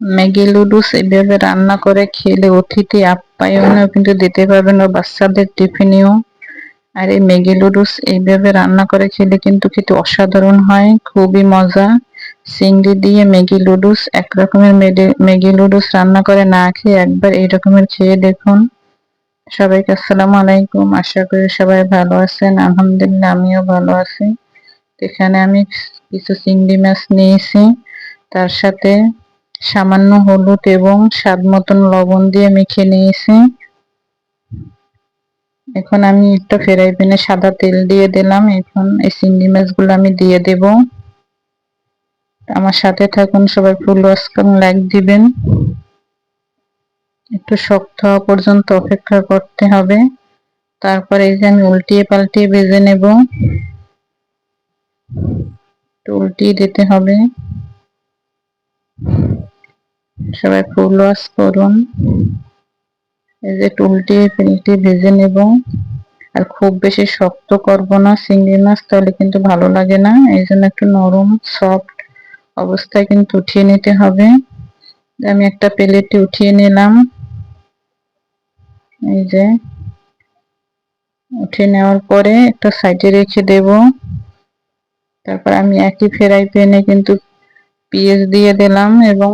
Maggi লুডুস এভাবে রান্না করে খেলে অতিথি আপ্যায়নেও কিন্তু দিতে পারবেন বা বাচ্চাদের টিফিনেও। আর এই ম্যাগি লুডুস এইভাবে রান্না করে খেলে কিন্তু খেতে অসাধারণ হয়, খুবই মজা। চিংড়ি দিয়ে ম্যাগি লুডুস, এক রকমের ম্যাগি লুডুস রান্না করে না খেয়ে একবার এই রকমের খেয়ে দেখুন। সবাইকে আসসালামু আলাইকুম, আশা করি সবাই ভালো আছেন, আলহামদুলিল্লাহ আমিও ভালো আছি। এখানে আমি কিছু চিংড়ি মাছ নিয়েছি, তার সাথে সামান্য হলুদ এবং স্বাদ মতন লবণ দিয়ে মেখে নিয়েছি। এখন আমি একটা ফ্রাই প্যানে সাদা তেল দিয়ে দিলাম। এখন এই চিংড়ি মাছগুলো আমি দিয়ে দেব। আমার সাথে থাকুন সবাই, ফুল ওয়াশকাম লাইক দিবেন। একটু শক্ত হওয়া পর্যন্ত অপেক্ষা করতে হবে। তারপরে এই যে আমি উল্টিয়ে পাল্টিয়ে ভেজে নেব। উল্টিয়ে দিতে হবে। সবাই ফুল ওয়াশ করুন। এই যে টুলটি পাল্টিয়ে ভেজে নেব। আর খুব বেশি শক্ত করব না, চিংড়ি মাছ, তাহলে কিন্তু ভালো লাগে না। এই জন্য একটু নরম সফট অবস্থায় কিন্তু উঠিয়ে নিতে হবে। আমি একটা প্লেটে উঠিয়ে নিলাম। এই যে উঠিয়ে নেওয়ার পরে একটা সাইডে রেখে দেব। তারপর আমি একই ফেরাই প্যানে কিন্তু পেঁয়াজ দিয়ে দিলাম এবং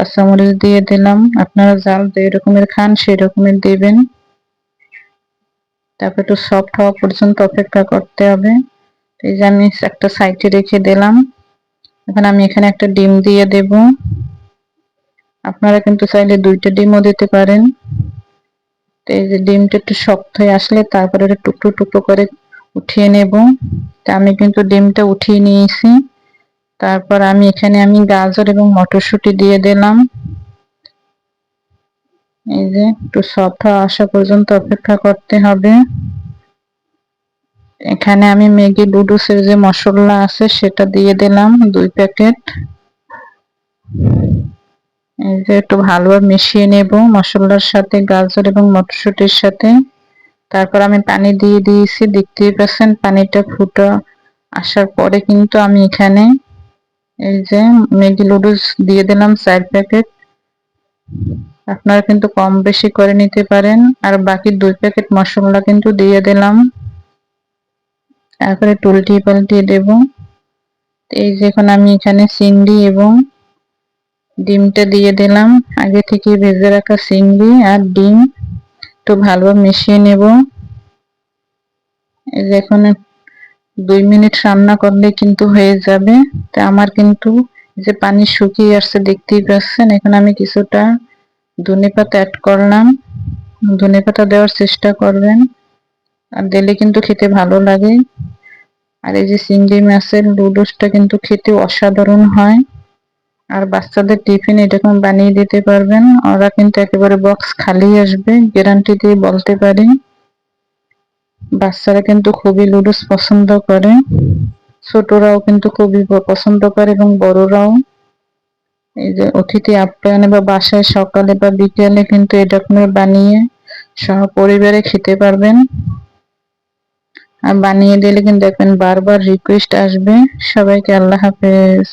কাঁচামরিচ দিয়ে দিলাম। আপনারা জাল যে রকমের খান, সেই রকমের দেবেন। তারপর একটু সফট হওয়া পর্যন্ত অপেক্ষা করতে হবে। এই যে আমি একটা সাইডে রেখে দিলাম। এখন আমি এখানে একটা ডিম দিয়ে দেব। আপনারা কিন্তু চাইলে দুইটা ডিমও দিতে পারেন। তো এই যে ডিমটা একটু শক্ত হয়ে আসলে তারপরে টুকরো টুকরো করে উঠিয়ে নেব। তা আমি কিন্তু ডিমটা উঠিয়ে নিয়েছি। তারপর আমি এখানে আমি গাজর এবং মটরশুঁটি দিয়ে দিলাম। এই যে একটু সফট আসা পর্যন্ত অপেক্ষা করতে হবে। এখানে আমি ম্যাগি লুডুসের যে মশলা আছে সেটা দিয়ে দিলাম দুই প্যাকেট। এই যে একটু ভালোভাবে মিশিয়ে নেব মশলার সাথে, গাজর এবং মটরশুঁটির সাথে। তারপর আমি পানি দিয়ে দিয়েছি, দেখতেই পাচ্ছেন পানিটা ফুটো আসার পরে কিন্তু আমি এখানে এই যে ম্যাগি লুডুস দিয়ে দিলাম চার প্যাকেট। আপনারা কিন্তু কম বেশি করে নিতে পারেন। আর বাকি দুই প্যাকেট মশলা কিন্তু দিয়ে দিলাম। তারপরে টুলটিয়ে পাল্টিয়ে দেব। এই যে এখন আমি এখানে চিংড়ি এবং ডিমটা দিয়ে দিলাম। আগে থেকে ভেজে রাখা চিংড়ি আর ডিম একটু ভালোভাবে মিশিয়ে নেব। এই যে এখন দুই মিনিট রান্না করলে কিন্তু হয়ে যাবে। তা আমার কিন্তু যে পানি শুকিয়ে আসছে, দেখতেই পাচ্ছেন, এখন আমি কিছুটা ধনে পাতা অ্যাড করলাম। ধনে পাতা দেওয়ার চেষ্টা করবেন, আর দিলে কিন্তু খেতে ভালো লাগে। আর এই যে চিংড়ি মাছের লুডুসটা কিন্তু খেতে অসাধারণ হয়। আর বাচ্চাদের টিফিন এরকম বানিয়ে দিতে পারবেন, ওরা কিন্তু একেবারে বক্স খালি আসবে গ্যারান্টি দিয়ে বলতে পারি। বাচ্চারা কিন্তু খুবই লুডুস পছন্দ করে। ছোটরাও কিন্তু খুবই পছন্দ করে এবং বড়রাও। এই যে অতিথি আপ্যায়নে বা বাসায় সকালে বা বিকেলে কিন্তু এরকম বানিয়ে সহ পরিবারে খেতে পারবেন। আর বানিয়ে দিলে কিন্তু দেখবেন বারবার রিকোয়েস্ট আসবে। সবাইকে আল্লাহ হাফেজ।